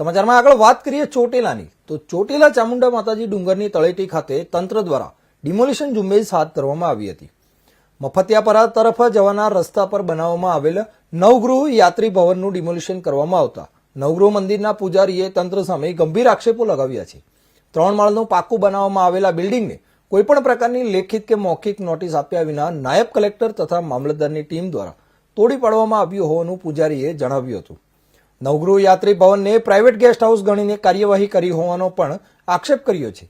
સમાચારમાં આગળ વાત કરીએ ચોટીલાની. તો ચોટીલા ચામુંડા માતાજી ડુંગરની તળેટી ખાતે તંત્ર દ્વારા ડિમોલિશન ઝુંબેશ હાથ ધરવામાં આવી હતી. મફતિયાપરા તરફ જવાના રસ્તા પર બનાવવામાં આવેલ નવગૃહ યાત્રી ભવનનું ડિમોલિશન કરવામાં આવતા નવગૃહ મંદિરના પૂજારીએ તંત્ર સામે ગંભીર આક્ષેપો લગાવ્યા છે. ત્રણ માળનું પાકું બનાવવામાં આવેલા બિલ્ડિંગને કોઈપણ પ્રકારની લેખિત કે મૌખિક નોટિસ આપ્યા વિના નાયબ કલેક્ટર તથા મામલતદારની ટીમ દ્વારા તોડી પાડવામાં આવ્યું હોવાનું પૂજારીએ જણાવ્યું હતું. નવગૃહ યાત્રી ભવનને પ્રાઇવેટ ગેસ્ટ હાઉસ ગણીને કાર્યવાહી કરી હોવાનો પણ આક્ષેપ કર્યો છે.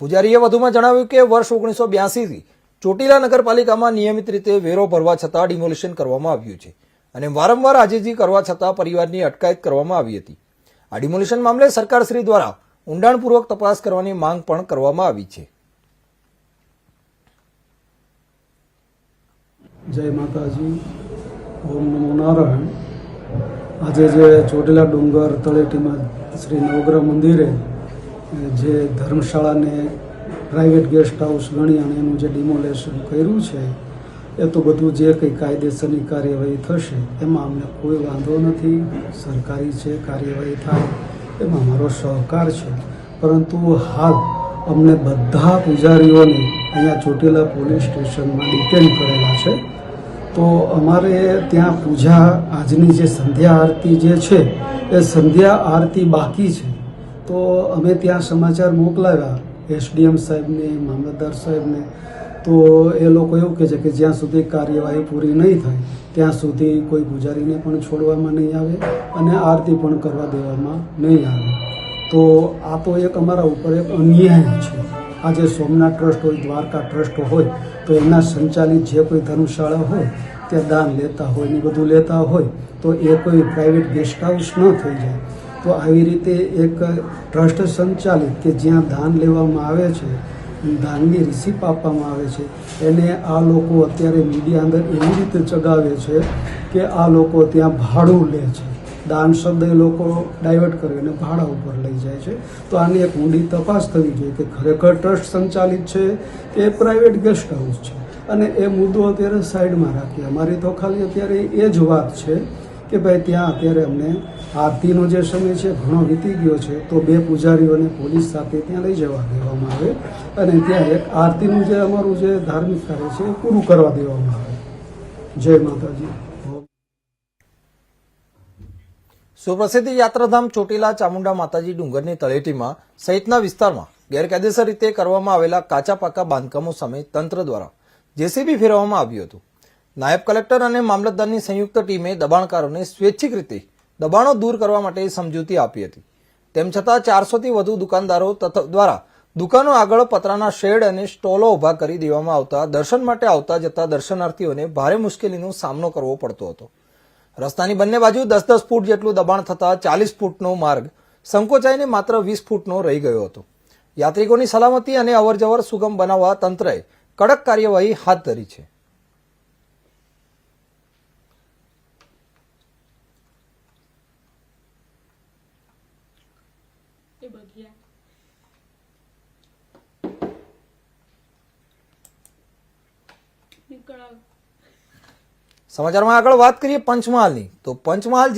પૂજારીએ વધુમાં જણાવ્યું કે વર્ષ ઓગણીસો બ્યાસીથી ચોટીલા નગરપાલિકામાં નિયમિત રીતે વેરો ભરવા છતાં ડિમોલિશન કરવામાં આવ્યું છે અને વારંવાર આજીજી કરવા છતાં પરિવારની અટકાયત કરવામાં આવી હતી. આ ડિમોલિશન મામલે સરકારશ્રી દ્વારા ઊંડાણપૂર્વક તપાસ કરવાની માંગ પણ કરવામાં આવી છે. જય માતાજી. ઓમ નમો નારાયણ. આજે જે ચોટીલા ડુંગર તળેટીમાં શ્રી નવગ્રહ મંદિરે જે ધર્મશાળાને પ્રાઇવેટ ગેસ્ટ હાઉસ ગણી અને એનું જે ડિમોલેશન કર્યું છે, એ તો બધું જે કંઈ કાયદેસરની કાર્યવાહી થશે, એમાં અમને કોઈ વાંધો નથી. સરકારી છે, કાર્યવાહી થાય, એમાં મારો સહકાર છે. પરંતુ હાલ અમને બધા પૂજારીઓને અહીંયા ચોટીલા પોલીસ સ્ટેશનમાં ડિટેન કરેલા છે. તો અમારે ત્યાં પૂજા, આજની જે સંધ્યા આરતી જે છે, એ સંધ્યા આરતી બાકી છે. તો અમે ત્યાં સમાચાર મોકલાવ્યા એસડીએમ સાહેબને, મામલતદાર સાહેબને. તો એ લોકો એવું કહે છે કે જ્યાં સુધી કાર્યવાહી પૂરી નહીં થાય, ત્યાં સુધી કોઈ પૂજારીને પણ છોડવામાં નહીં આવે અને આરતી પણ કરવા દેવામાં નહીં આવે. તો આ તો એક અમારા ઉપર એક અન્યાય છે. આજે સોમનાથ ટ્રસ્ટ હોય, દ્વારકા ટ્રસ્ટ હોય, તો એના સંચાલિત જે કોઈ ધર્મશાળા હોય, ત્યાં દાન લેતા હોય ને બધું લેતા હોય, તો એ કોઈ પ્રાઇવેટ ગેસ્ટ હાઉસ ન થઈ જાય. તો આવી રીતે એક ટ્રસ્ટ સંચાલિત કે જ્યાં દાન લેવામાં આવે છે, દાનની રિસીપ આપવામાં આવે છે, એને આ લોકો અત્યારે મીડિયા અંદર એવી રીતે ચગાવે છે કે આ લોકો ત્યાં ભાડું લે છે. દાન શબ્દ એ લોકો ડાયવર્ટ કરીને ભાડા ઉપર લઈ જાય છે. તો આની એક ઊંડી તપાસ થવી જોઈએ કે ખરેખર ટ્રસ્ટ સંચાલિત છે કે પ્રાઇવેટ ગેસ્ટ હાઉસ છે? અને એ મુદ્દો અત્યારે સાઈડમાં રાખીએ. અમારી તો ખાલી અત્યારે એ જ વાત છે કે ભાઈ ત્યાં અત્યારે અમને આરતીનો જે સમય છે, ઘણો વીતી ગયો છે, તો બે પૂજારીઓને પોલીસ સાથે ત્યાં લઈ જવા દેવામાં આવે અને ત્યાં એક આરતીનું જે અમારું જે ધાર્મિક કાર્ય છે એ પૂરું કરવા દેવામાં આવે. જય માતાજી. સુપ્રસિદ્ધ યાત્રાધામ ચોટીલા ચામુંડા માતાજી ડુંગરની તળેટીમાં સહિતના વિસ્તારમાં ગેરકાયદેસર રીતે કરવામાં આવેલા કાચા પાકા બાંધકામો સામે તંત્ર દ્વારા જેસીબી ફેરવવામાં આવ્યું હતું. નાયબ કલેક્ટર અને મામલતદારની સંયુક્ત ટીમે દબાણકારોને સ્વૈચ્છિક રીતે દબાણો દૂર કરવા માટે સમજૂતી આપી હતી. તેમ છતાં ચારસોથી વધુ દુકાનદારો દ્વારા દુકાનો આગળ પતરાના શેડ અને સ્ટોલો ઊભા કરી દેવામાં આવતા દર્શન માટે આવતા જતા દર્શનાર્થીઓને ભારે મુશ્કેલીનો સામનો કરવો પડતો હતો. રસ્તાની બંને બાજુ દસ દસ ફૂટ જેટલું દબાણ થતા ચાલીસ ફૂટનો માર્ગ સંકોચાઈને માત્ર વીસ ફૂટનો રહી ગયો હતો. યાત્રિકોની સલામતી અને અવરજવર સુગમ બનાવવા તંત્રએ કડક કાર્યવાહી હાથ ધરી છે. એ નીકળ. સમાચારમાં આગળ વાત કરીએ પંચમહાલની. તો પંચમહાલ